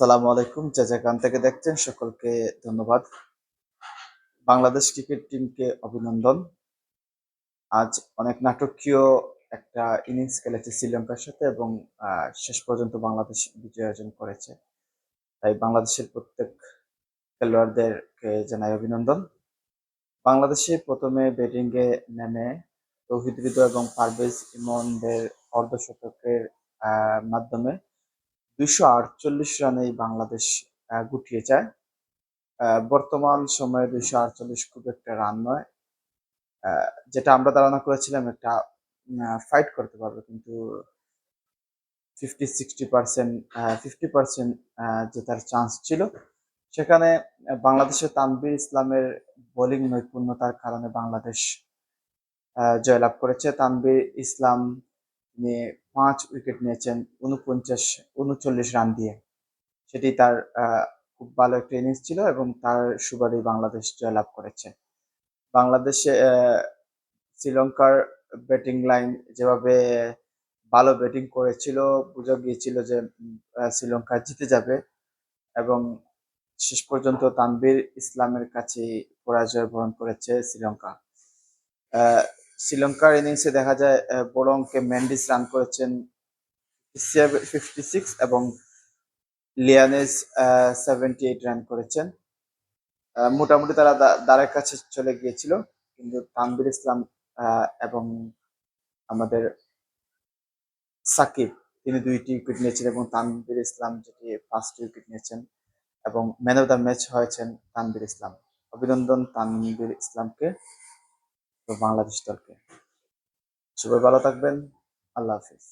সালামু আলাইকুম। যে যেখান থেকে দেখছেন সকলকে ধন্যবাদ। বাংলাদেশ ক্রিকেট টিমকে অভিনন্দন। আজ অনেক নাটকীয় একটা ইনিংস খেলেছে শ্রীলঙ্কার সাথে এবং শেষ পর্যন্ত বাংলাদেশ বিজয় অর্জন করেছে। তাই বাংলাদেশের প্রত্যেক খেলোয়াড়দেরকে জানাই অভিনন্দন। বাংলাদেশে প্রথমে ব্যাটিংয়ে নেমে তৌহিদ হৃদয় এবং পারভেজ ইমনদের অর্ধশতকের মাধ্যমে দুইশো আটচল্লিশ রানেই বাংলাদেশ গুটিয়ে যায়। বর্তমান সময়ে দুইশো আটচল্লিশ খুব একটা রান নয়। যেটা আমরা ধারণা করেছিলাম একটা ফাইট করতে পারবে, কিন্তু fifty sixty percent fifty percent জেতার চান্স ছিল। সেখানে বাংলাদেশের তানভীর ইসলামের বোলিং নৈপুণ্যতার কারণে বাংলাদেশ জয়লাভ করেছে। তানভীর ইসলাম নিয়ে পাঁচ উইকেট নিয়েছেন উনপঞ্চাশ, উনচল্লিশ রান দিয়ে। সেটি তার খুব ভালো একটা ইনিংস ছিল এবং তার সুবাদেই বাংলাদেশ জয়লাভ করেছে। বাংলাদেশে শ্রীলঙ্কার ব্যাটিং লাইন যেভাবে ভালো ব্যাটিং করেছিল, বোঝা গিয়েছিল যে শ্রীলঙ্কা জিতে যাবে এবং শেষ পর্যন্ত তানভীর ইসলামের কাছে পরাজয় বরণ করেছে শ্রীলঙ্কা। শ্রীলঙ্কার ইনিংসে দেখা যায় বড় অঙ্কে ম্যান্ডিস রান করেছেন ফিফটি সিক্স এবং লিয়ানেস সেভেন্টি এইট রান করেছেন। মোটামুটি তারা দ্বারের কাছে চলে গিয়েছিল। কিন্তু তানবির ইসলাম এবং আমাদের সাকিব, তিনি দুইটি উইকেট নিয়েছেন এবং তানবির ইসলাম যেটি ফার্স্ট উইকেট নিয়েছেন এবং ম্যান অফ দ্য ম্যাচ হয়েছেন তানবির ইসলাম। অভিনন্দন তানবির ইসলামকে। বাংলাদেশ দলকে। সবাই ভালো থাকবেন। আল্লাহ হাফিজ।